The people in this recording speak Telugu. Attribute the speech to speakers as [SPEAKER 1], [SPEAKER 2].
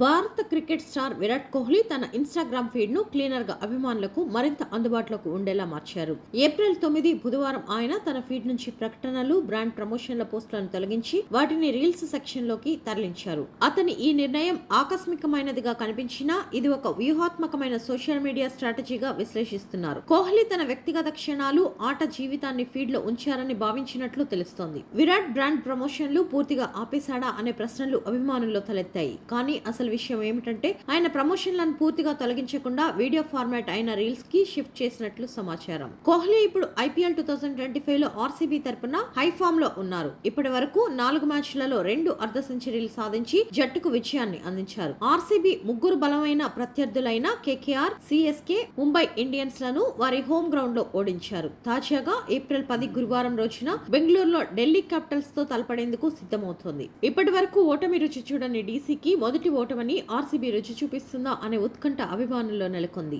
[SPEAKER 1] భారత క్రికెట్ స్టార్ విరాట్ కోహ్లీ తన ఇన్స్టాగ్రామ్ ఫీడ్ను క్లీనర్గా అభిమానులకు మరింత అందుబాటులోకి ఉండేలా మార్చారు. ఏప్రిల్ తొమ్మిది బుధవారం ఆయన తన ఫీడ్ నుంచి ప్రకటనలు బ్రాండ్ ప్రమోషన్ల పోస్టులను తొలగించి వాటిని రీల్స్ సెక్షన్లోకి తరలించారు. అతని ఈ నిర్ణయం ఆకస్మికమైనదిగా కనిపించినా ఇది ఒక వ్యూహాత్మకమైన సోషల్ మీడియా స్ట్రాటజీగా విశ్లేషిస్తున్నారు. కోహ్లీ తన వ్యక్తిగత క్షణాలు ఆట జీవితాన్ని ఫీడ్లో ఉంచారని భావించినట్లు తెలుస్తోంది. విరాట్ బ్రాండ్ ప్రమోషన్లు పూర్తిగా ఆపేశాడా అనే ప్రశ్నలు అభిమానుల్లో తలెత్తాయి. కానీ అసలు విషయం ఏమిటంటే ఆయన ప్రమోషన్లను పూర్తిగా తొలగించకుండా వీడియో ఫార్మాట్ అయిన రీల్స్కి షిఫ్ట్ చేసినట్లు సమాచారం. కోహ్లీ ఇప్పుడు ఐపీఎల్ టూ థౌసండ్ ట్వంటీ ఫైవ్లో ఆర్సీబీ తరపున హై ఫామ్లో ఉన్నారు. ఇప్పటి వరకు నాలుగు మ్యాచ్లలో రెండు అర్ధ సెంచరీలు సాధించి జట్టుకు విజయాన్ని అందించారు. ఆర్సీబీ ముగ్గురు బలమైన ప్రత్యర్థులైన కేకేఆర్ సిఎస్కే ముంబై ఇండియన్స్లను వారి హోమ్ గ్రౌండ్లో ఓడించారు. తాజాగా ఏప్రిల్ పది గురువారం రోజున బెంగళూరులో ఢిల్లీ క్యాపిటల్స్తో తలపడేందుకు సిద్ధమవుతోంది. ఇప్పటి వరకు ఓటమి రుచి చూడని డీసీకి మొదటి ఓటమి ఓటమని ఆర్సీబీ రుచి చూపిస్తుందా అనే ఉత్కంఠ అభిమానుల్లో నెలకొంది.